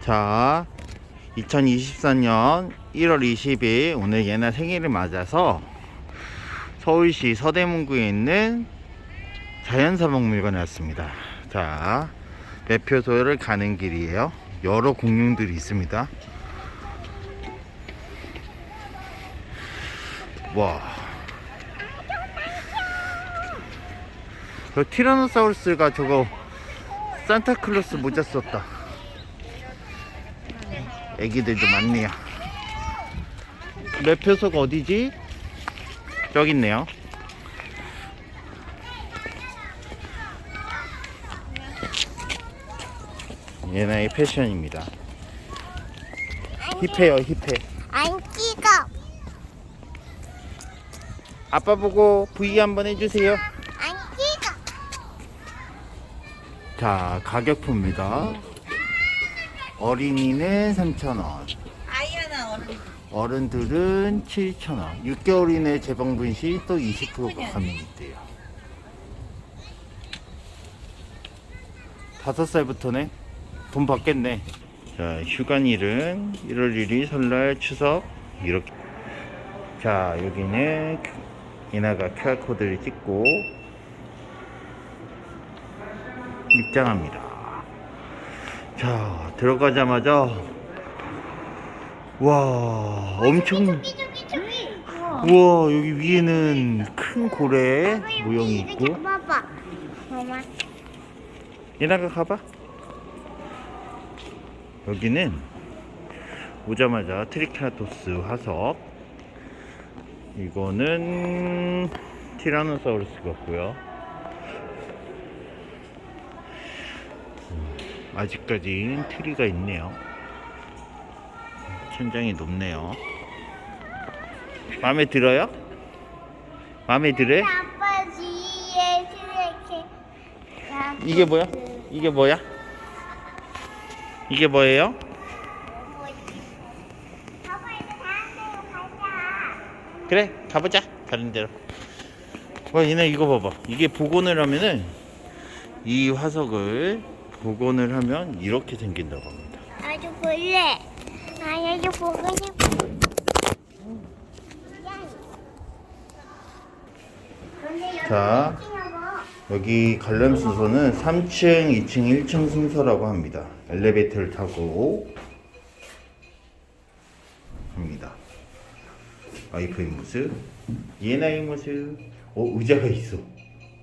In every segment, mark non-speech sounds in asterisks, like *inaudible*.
자, 2024년 1월 20일 오늘 얘나 생일을 맞아서 서울시 서대문구에 있는 자연사박물관에 왔습니다. 자, 매표소를 가는 길이에요. 여러 공룡들이 있습니다. 와. 저 티라노사우루스가 저거 산타클로스 모자 썼다. 애기들도 많네요. 매표소가 어디지? 저기 있네요. 얘나의 패션입니다. 힙해요, 힙해. 안 찍어. 아빠 보고 V 한번 해주세요. 안 찍어. 자, 가격표입니다. 어린이는 3,000원. 아이아나 어른 어른들은 7,000원. 6개월 이내 재방문 시 또 20%가 감면있대요. 5살부터네. 돈 받겠네. 자, 휴관일은 1월 1일 설날 추석 이렇게. 자, 여기는 이나가 QR코드를 찍고 입장합니다. 자, 들어가자마자 와, 엄청 저기 저기. 우와 여기 위에는 큰 고래 모형이 있고 봐봐. 엄마. 얘나가 가봐 여기는 오자마자 트리케라토스 화석 이거는 티라노사우루스 같고요 아직까지 트리가 있네요 천장이 높네요 마음에 들어요? 마음에 들어요? 아빠 뒤에 이렇게. 이게 뭐야? 이게 뭐야? 이게 뭐예요? 그래 가보자 다른 데로 와 얘네 이거 봐봐 이게 복원을 하면은 이 화석을 복원을 하면 이렇게 생긴다고 합니다. 아주 볼래. 아주 보고 싶어. 자 여기 관람 순서는 3층, 2층, 1층 순서라고 합니다. 엘리베이터를 타고 합니다. 와이프의 모습 예나의 모습. 어 의자가 있어.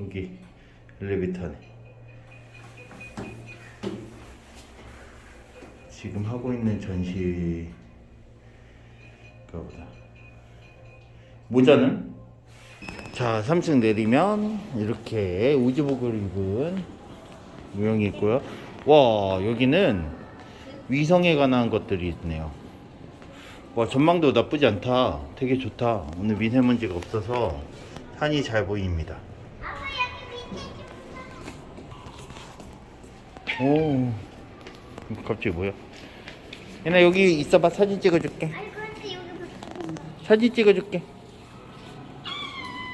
여기 엘리베이터 안에 지금 하고 있는 전시가 보다 모자는? 자 3층 내리면 이렇게 우주복을 입은 모형이 있고요. 와 여기는 위성에 관한 것들이 있네요. 와 전망도 나쁘지 않다. 되게 좋다. 오늘 미세먼지가 없어서 산이 잘 보입니다. 오 갑자기 뭐야? 얘나 여기 있어봐. 사진 찍어줄게. 아니 그런데 여기 사진 찍어줄게.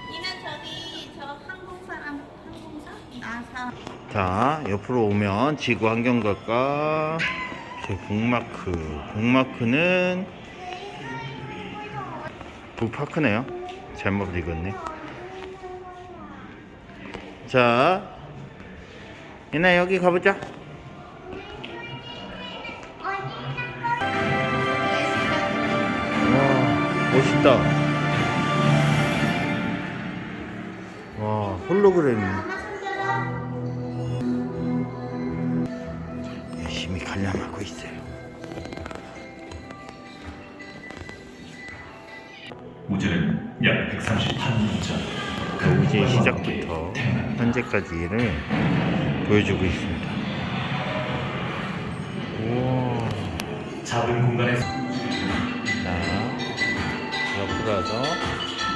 이는 저기 저 항공 사람 항공사? 나사. 자 옆으로 오면 지구 환경과과. 저 북마크. 북마크는 북파크네요. 잘못 읽었네. 자 얘나 여기 가보자 멋있다 와 홀로그램이 열심히 관람하고 있어요. 우주는 약 138년 전그 우주의 시작부터 현재까지를 보여주고 있습니다. 우와. 작은 공간에서 자, 와서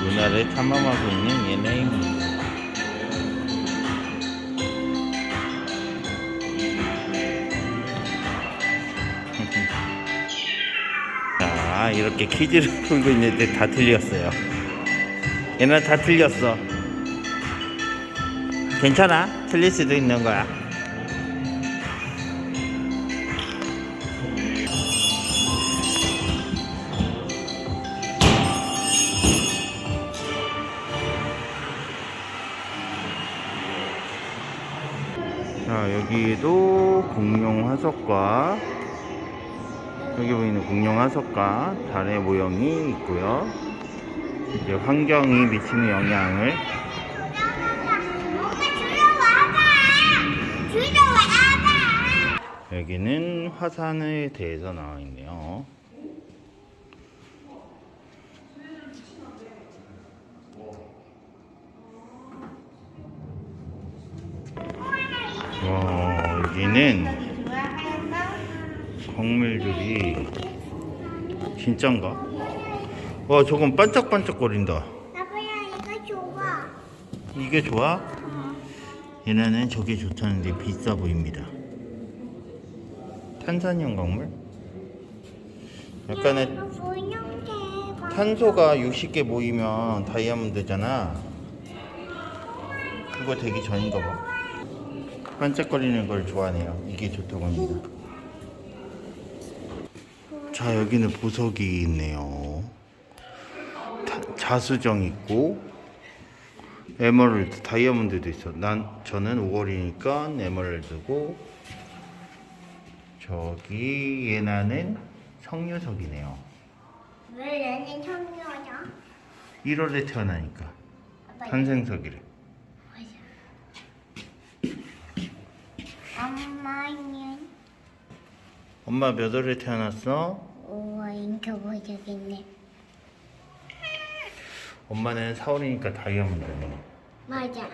문화를 탐험하고 있는 얘네입니다. *laughs* 자, 이렇게 퀴즈를 풀고 있는데 다 틀렸어요. 얘네 다 틀렸어. 괜찮아. 틀릴 수도 있는 거야. 여기에도 공룡 화석과 여기 보이는 공룡 화석과 달의 모형이 있고요. 이제 환경이 미치는 영향을. 여기는 화산에 대해서 나와 있네요. 와, 여기는 광물들이 진짠가? 와, 저건 반짝반짝거린다. 아빠야 이거 좋아. 이게 좋아? 얘네는 저게 좋다는데 비싸 보입니다. 탄산형 광물? 약간의. 탄소가 60개 모이면 다이아몬드잖아. 그거 되기 전인가 봐. 반짝거리는 걸 좋아하네요. 이게 좋다고 합니다. 자, 여기는 보석이 있네요. 타- 자수정 있고, 에메랄드, 다이아몬드도 있어. 난, 저는 5월이니까 에메랄드고, 저기 얘나는 성유석이네요. 왜 얘는 청소냐? 1월에 태어나니까 탄생석이래. 엄마는 엄마 몇 월에 태어났어? 우와 인터 보여주겠네. 엄마는 4월이니까 다이아몬드네. 맞아.